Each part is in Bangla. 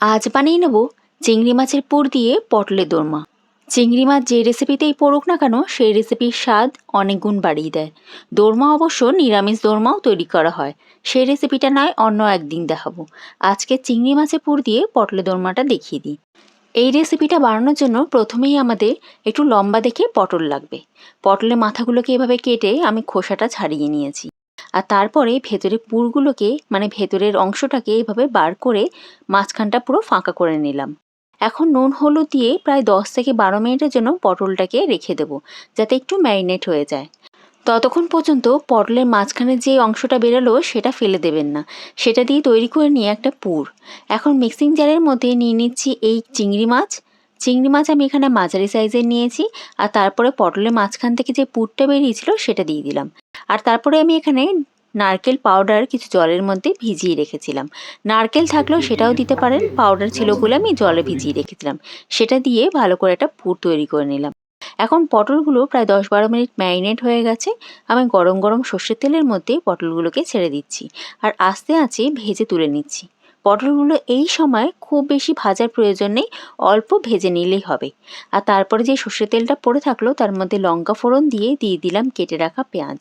আজ বানিয়ে নেব চিংড়ি মাছের পুর দিয়ে পটলের দোরমা। চিংড়ি মাছ যে রেসিপিতেই পড়ুক না কেন, সেই রেসিপির স্বাদ অনেক গুণ বাড়িয়ে দেয়। দোরমা অবশ্য নিরামিষ দোরমাও তৈরি করা হয়। সেই রেসিপিটা নয়, অন্য একদিন দেখাবো। আজকে চিংড়ি মাছের পুর দিয়ে পটলের দোরমাটা দেখিয়ে দিই। এই রেসিপিটা বানানোর জন্য প্রথমেই আমাদের একটু লম্বা দেখে পটল লাগবে। পটলের মাথাগুলোকে এভাবে কেটে আমি খোসাটা ছাড়িয়ে নিয়েছি। আর তারপরে ভেতরে পুরগুলোকে মানে ভেতরের অংশটাকে এভাবে বার করে মাঝখানটা পুরো ফাঁকা করে নিলাম। এখন নুন হলুদ দিয়ে প্রায় দশ থেকে বারো মিনিটের জন্য পটলটাকে রেখে দেবো, যাতে একটু ম্যারিনেট হয়ে যায়। ততক্ষণ পর্যন্ত পটলের মাঝখানে যে অংশটা বেরোলো সেটা ফেলে দেবেন না। সেটা দিয়ে তৈরি করে নিয়ে একটা পুর। এখন মিক্সিং জারের মধ্যে নিয়ে নিচ্ছি এই চিংড়ি মাছ। চিংড়ি মাছ আমি এখানে মাঝারি সাইজের নিয়েছি আর তারপরে পটলের মাঝখান থেকে যে পুরটা বেরিয়েছিল সেটা দিয়ে দিলাম। আর তারপরে আমি এখানে নারকেল পাউডার কিছু জলের মধ্যে ভিজিয়ে রেখেছিলাম। নারকেল থাকলেও সেটাও দিতে পারেন পাউডার ছিল বলে আমি জলে ভিজিয়ে রেখেছিলাম। সেটা দিয়ে ভালো করে একটা পুর তৈরি করে নিলাম। এখন পটলগুলো প্রায় দশ বারো মিনিট ম্যারিনেট হয়ে গেছে। আমি গরম গরম সর্ষের তেলের মধ্যে পটলগুলোকে ছেড়ে দিচ্ছি। আর আস্তে আস্তে ভেজে তুলে নিচ্ছি। পটলগুলো এই সময় খুব বেশি ভাজার প্রয়োজন নেই, অল্প ভেজে নিলেই হবে। আর তারপরে যে সর্ষের তেলটা পড়ে থাকল, তার মধ্যে লঙ্কা ফোড়ন দিয়ে দিয়ে দিলাম কেটে রাখা পেঁয়াজ।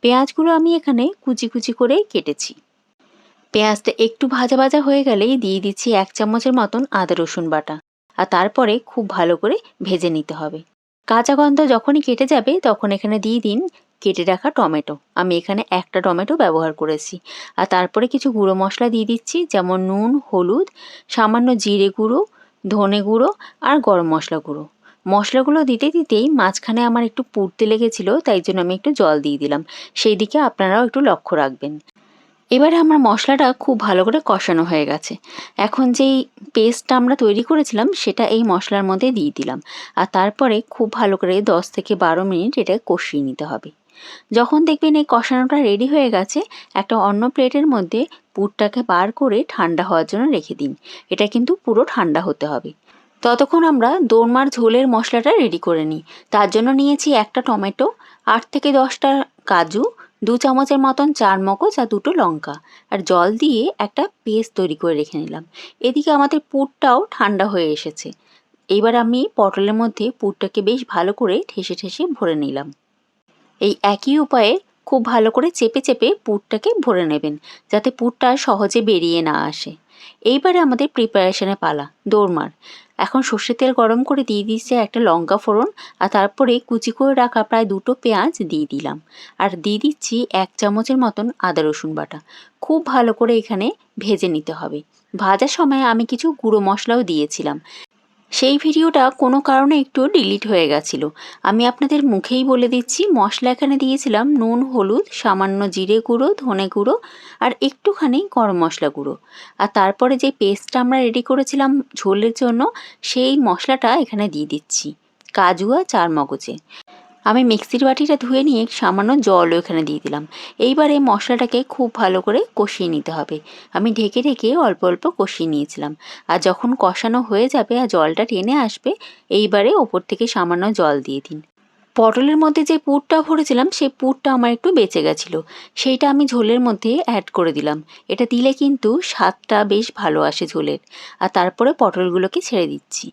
পেঁয়াজগুলো আমি এখানে কুচি কুচি করে কেটেছি। পেঁয়াজটা একটু ভাজা ভাজা হয়ে গেলেই দিয়ে দিচ্ছি এক চামচের মতন আদা রসুন বাটা। আর তারপরে খুব ভালো করে ভেজে নিতে হবে। কাঁচা গন্ধ যখনই কেটে যাবে, তখন এখানে দিয়ে দিন কেটে রাখা টমেটো। আমি এখানে একটা টমেটো ব্যবহার করেছি। আর তারপরে কিছু গুঁড়ো মশলা দিয়ে দিচ্ছি, যেমন নুন, হলুদ, সামান্য জিরে গুঁড়ো, ধনে গুঁড়ো আর গরম মশলা গুঁড়ো। মশলাগুলো দিতে দিতেই মাঝখানে আমার একটু পুড়তে লেগেছিল, তাই জন্য আমি একটু জল দিয়ে দিলাম। সেই দিকে আপনারাও একটু লক্ষ্য রাখবেন। এবারে আমার মশলাটা খুব ভালো করে কষানো হয়ে গেছে। এখন যেই পেস্টটা আমরা তৈরি করেছিলাম, সেটা এই মশলার মধ্যে দিয়ে দিলাম। আর তারপরে খুব ভালো করে দশ থেকে বারো মিনিট এটা কষিয়ে নিতে হবে। যখন দেখবেন এই কষানোটা রেডি হয়ে গেছে, একটা অন্য প্লেটের মধ্যে পুরটাকে বার করে ঠান্ডা হওয়ার জন্য রেখে দিন। এটা কিন্তু পুরো ঠান্ডা হতে হবে। ততক্ষণ আমরা দোরমার ঝোলের মশলাটা রেডি করে নিই। তার জন্য নিয়েছি একটা টমেটো, আট থেকে দশটা কাজু, দু চামচের মতন চার মগজ আর দুটো লঙ্কা। আর জল দিয়ে একটা পেস্ট তৈরি করে রেখে নিলাম। এদিকে আমাদের পুরটাও ঠান্ডা হয়ে এসেছে। এবার আমি পটলের মধ্যে পুরটাকে বেশ ভালো করে ঠেসে ঠেসে ভরে নিলাম। এই একই উপায়ে খুব ভালো করে চেপে চেপে পুরটাকে ভরে নেবেন, যাতে পুরটা সহজে বেরিয়ে না আসে। এইবারে আমাদের প্রিপারেশনে পালা দৌড়মার এখন সর্ষের তেল গরম করে দিয়ে দিচ্ছে একটা লঙ্কা ফোড়ন, আর তারপরে কুচি করে রাখা প্রায় দুটো পেঁয়াজ দিয়ে দিলাম। আর দিয়ে দিচ্ছি এক চামচের মতন আদা রসুন বাটা। খুব ভালো করে এখানে ভেজে নিতে হবে। ভাজার সময় আমি কিছু গুঁড়ো মশলাও দিয়েছিলাম। সেই ভিডিওটা কোনো কারণে একটু ডিলিট হয়ে গেছিল। আমি আপনাদের মুখেই বলে দিচ্ছি, মশলা এখানে দিয়েছিলাম নুন, হলুদ, সামান্য জিরে গুঁড়ো, ধনে গুঁড়ো আর একটুখানি গরম মশলা গুঁড়ো। আর তারপরে যে পেস্টটা আমরা রেডি করেছিলাম ঝোলের জন্য, সেই মশলাটা এখানে দিয়ে দিচ্ছি। কাজু আর চার মগজে আমি মিক্সির বাটিটা ধুয়ে নিয়ে সামান্য জলও এখানে দিয়ে দিলাম। এইবারে মশলাটাকে খুব ভালো করে কষিয়ে নিতে হবে। আমি ঢেকে ঢেকে অল্প অল্প কষিয়ে নিয়েছিলাম। আর যখন কষানো হয়ে যাবে আর জলটা টেনে আসবে, এইবারে ওপর থেকে সামান্য জল দিয়ে দিন। পটলের মধ্যে যে পুরটা ভরেছিলাম, সেই পুরটা আমার একটু বেঁচে গেছিল। সেইটা আমি ঝোলের মধ্যে অ্যাড করে দিলাম। এটা দিলে কিন্তু স্বাদটা বেশ ভালো আসে ঝোলের। আর তারপরে পটলগুলোকে ছেড়ে দিচ্ছি।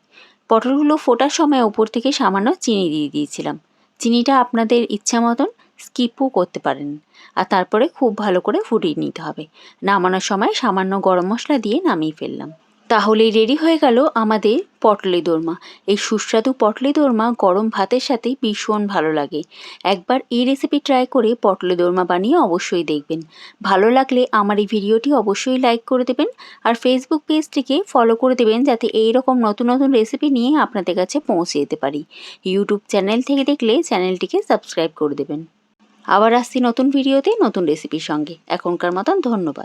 পটলগুলো ফোটার সময় ওপর থেকে সামান্য চিনি দিয়ে দিয়েছিলাম। চিনিটা আপনাদের ইচ্ছা মতন স্কিপও করতে পারেন। আর তারপরে খুব ভালো করে ফুটিয়ে নিতে হবে। নামানোর সময় সামান্য গরম মশলা দিয়ে নামিয়ে ফেললাম। তাহলেই রেডি হয়ে গেল আমাদের পটলি দোরমা। এই সুস্বাদু পটলি দোরমা গরম ভাতের সাথে ভীষণ ভালো লাগে। একবার এই রেসিপি ট্রাই করে পটলি দোরমা বানিয়ে অবশ্যই দেখবেন। ভালো লাগলে আমার এই ভিডিওটি অবশ্যই লাইক করে দেবেন আর ফেসবুক পেজটিকে ফলো করে দেবেন যাতে এই রকম নতুন নতুন রেসিপি নিয়ে আপনাদের কাছে পৌঁছে যেতে পারি। ইউটিউব চ্যানেল থেকে দেখলে চ্যানেলটিকে সাবস্ক্রাইব করে দেবেন। আবার আসছি নতুন ভিডিওতে নতুন রেসিপির সঙ্গে। এখনকার মতন ধন্যবাদ।